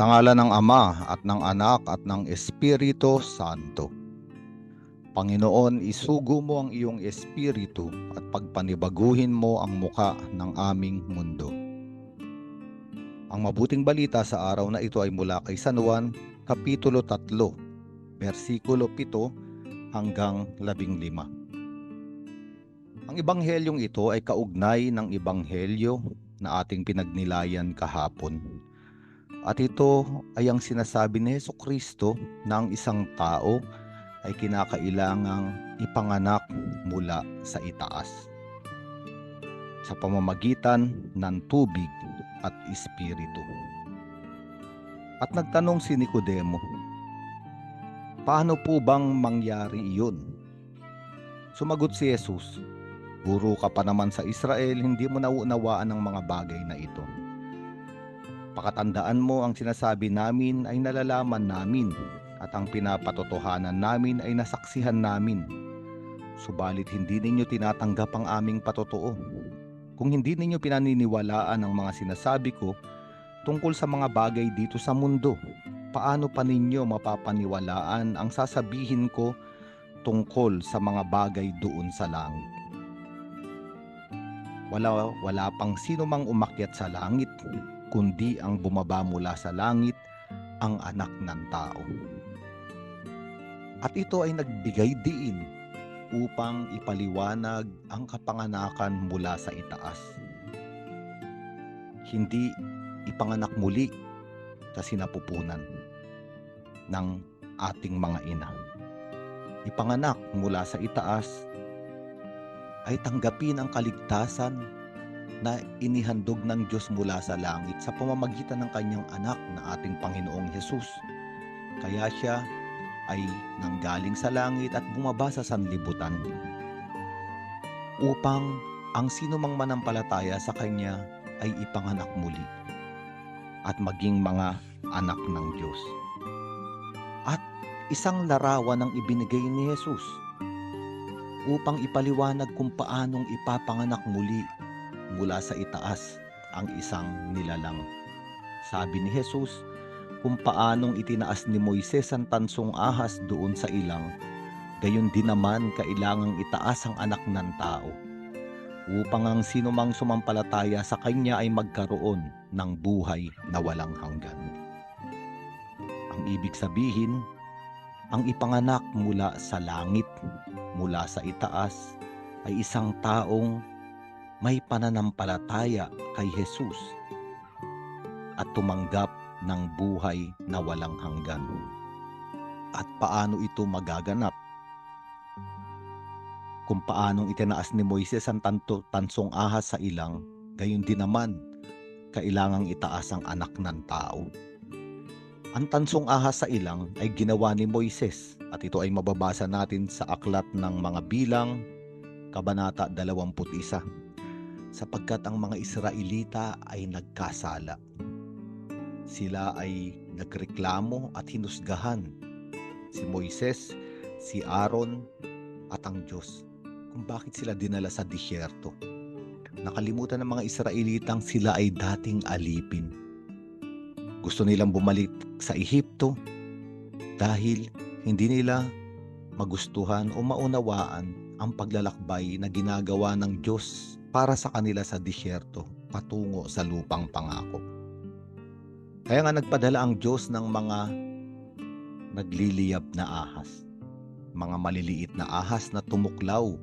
Sa ngala ng Ama at ng Anak at ng Espiritu Santo. Panginoon, isugo mo ang iyong espiritu at pagpanibaguhin mo ang muka ng aming mundo. Ang mabuting balita sa araw na ito ay mula kay San Juan, Kapitulo 3, versikulo 7 hanggang 15. Ang ebanghelyong ito ay kaugnay ng ebanghelyo na ating pinagnilayan kahapon. At ito ay ang sinasabi ni Yeso Kristo na ang isang tao ay kinakailangang ipanganak mula sa itaas sa pamamagitan ng tubig at espiritu. At nagtanong si Nicodemo, paano po bang mangyari iyon? Sumagot si Jesus, Guro ka pa naman sa Israel, hindi mo nauunawaan ang mga bagay na ito. Pakatandaan mo ang sinasabi namin ay nalalaman namin at ang pinapatotohanan namin ay nasaksihan namin. Subalit hindi ninyo tinatanggap ang aming patotoo. Kung hindi ninyo pinaniniwalaan ang mga sinasabi ko tungkol sa mga bagay dito sa mundo, paano pa ninyo mapapaniwalaan ang sasabihin ko tungkol sa mga bagay doon sa langit? Wala, wala pang sino mang umakyat sa langit, kundi ang bumaba mula sa langit, ang anak ng tao. At ito ay nagbigay diin upang ipaliwanag ang kapanganakan mula sa itaas. Hindi ipanganak muli sa sinapupunan ng ating mga ina. Ipanganak mula sa itaas ay tanggapin ang kaligtasan na inihandog ng Diyos mula sa langit sa pamamagitan ng kanyang anak na ating Panginoong Hesus. Kaya siya ay nanggaling sa langit at bumaba sa sanlibutan upang ang sino mang manampalataya sa kanya ay ipanganak muli at maging mga anak ng Diyos. At isang larawan ang ibinigay ni Jesus upang ipaliwanag kung paanong ipapanganak muli mula sa itaas ang isang nilalang. Sabi ni Jesus, kung paanong itinaas ni Moises ang tansong ahas doon sa ilang, gayon din naman kailangang itaas ang anak ng tao, upang ang sinumang sumampalataya sa kanya ay magkaroon ng buhay na walang hanggan. Ang ibig sabihin, ang ipanganak mula sa langit, mula sa itaas, ay isang taong may pananampalataya kay Jesus at tumanggap ng buhay na walang hanggan. At paano ito magaganap? Kung paanong itinaas ni Moises ang tanto, tansong ahas sa ilang, gayon din naman, kailangang itaas ang anak ng tao. Ang tansong ahas sa ilang ay ginawa ni Moises at ito ay mababasa natin sa aklat ng mga bilang, Kabanata 21 sapagkat ang mga Israelita ay nagkasala. Sila ay nagreklamo at hinusgahan si Moises, si Aaron at ang Diyos kung bakit sila dinala sa disyerto. Nakalimutan ng mga Israelitang sila ay dating alipin. Gusto nilang bumalik sa Ehipto dahil hindi nila magustuhan o maunawaan ang paglalakbay na ginagawa ng Diyos para sa kanila sa disyerto patungo sa lupang pangako. Kaya nga nagpadala ang Diyos ng mga nagliliyab na ahas. Mga maliliit na ahas na tumuklaw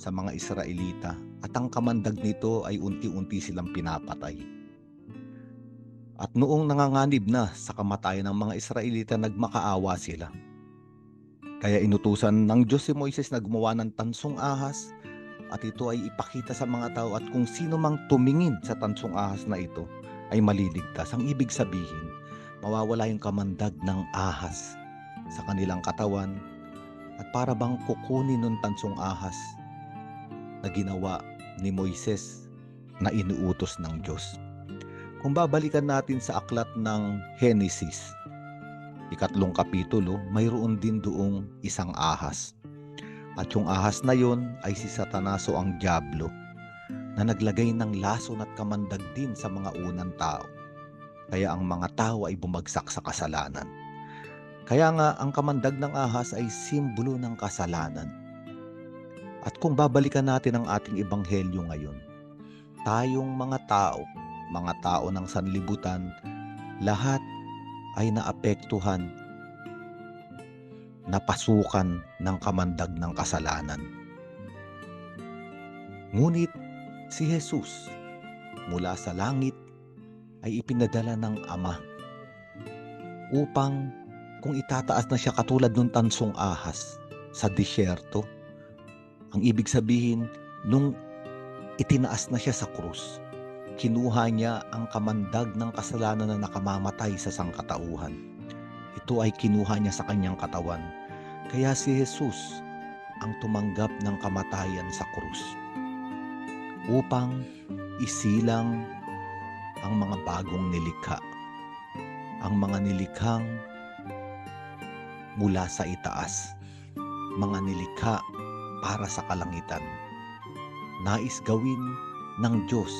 sa mga Israelita at ang kamandag nito ay unti-unti silang pinapatay. At noong nanganganib na sa kamatayan ng mga Israelita, nagmakaawa sila. Kaya inutusan ng Diyos si Moises na gumawa ng tansong ahas at ito ay ipakita sa mga tao at kung sino mang tumingin sa tansong ahas na ito ay maliligtas. Ang ibig sabihin, mawawala yung kamandag ng ahas sa kanilang katawan at para bang kukunin ng tansong ahas na ginawa ni Moises na inuutos ng Diyos. Kung babalikan natin sa aklat ng Genesis, ikatlong kapitulo, mayroon din doong isang ahas at yung ahas na yon ay si Satanaso ang Diablo na naglagay ng lason at kamandag din sa mga unang tao. kaya ang mga tao ay bumagsak sa kasalanan. Kaya nga ang kamandag ng ahas ay simbolo ng kasalanan. At kung babalikan natin ang ating ebanghelyo ngayon, tayong mga tao, mga tao ng sanlibutan, lahat ay naapektuhan, napasukan ng kamandag ng kasalanan. Ngunit si Jesus mula sa langit ay ipinadala ng Ama upang kung itataas na siya katulad ng tansong ahas sa disyerto, ang ibig sabihin, nung itinaas na siya sa krus, kinuha niya ang kamandag ng kasalanan na nakamamatay sa sangkatauhan. Ito ay kinuha niya sa kanyang katawan. Kaya si Jesus ang tumanggap ng kamatayan sa krus upang isilang ang mga bagong nilikha. Ang mga nilikhang mula sa itaas. Mga nilikha para sa kalangitan. Nais gawin ng Diyos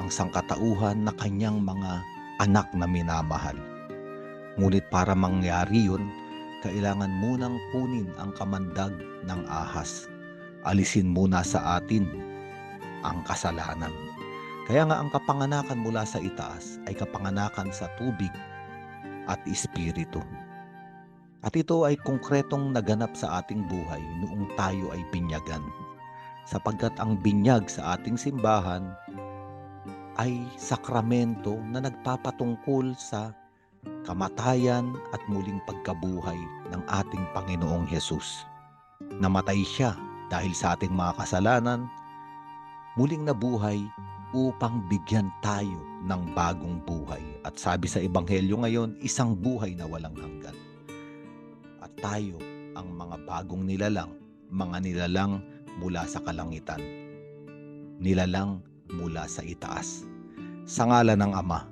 ang sangkatauhan na kanyang mga anak na minamahal. Ngunit para mangyari yun, kailangan munang kunin ang kamandag ng ahas. Alisin muna sa atin ang kasalanan. Kaya nga ang kapanganakan mula sa itaas ay kapanganakan sa tubig at espiritu. At ito ay konkretong naganap sa ating buhay noong tayo ay binyagan. Sapagkat ang binyag sa ating simbahan ay sakramento na nagpapatungkol sa kamatayan at muling pagkabuhay ng ating Panginoong Hesus. Namatay siya dahil sa ating mga kasalanan, muling nabuhay upang bigyan tayo ng bagong buhay. At sabi sa Ebanghelyo ngayon, isang buhay na walang hanggan. At tayo ang mga bagong nilalang, mga nilalang mula sa kalangitan. Nilalang mula sa itaas. Sa ngala ng Ama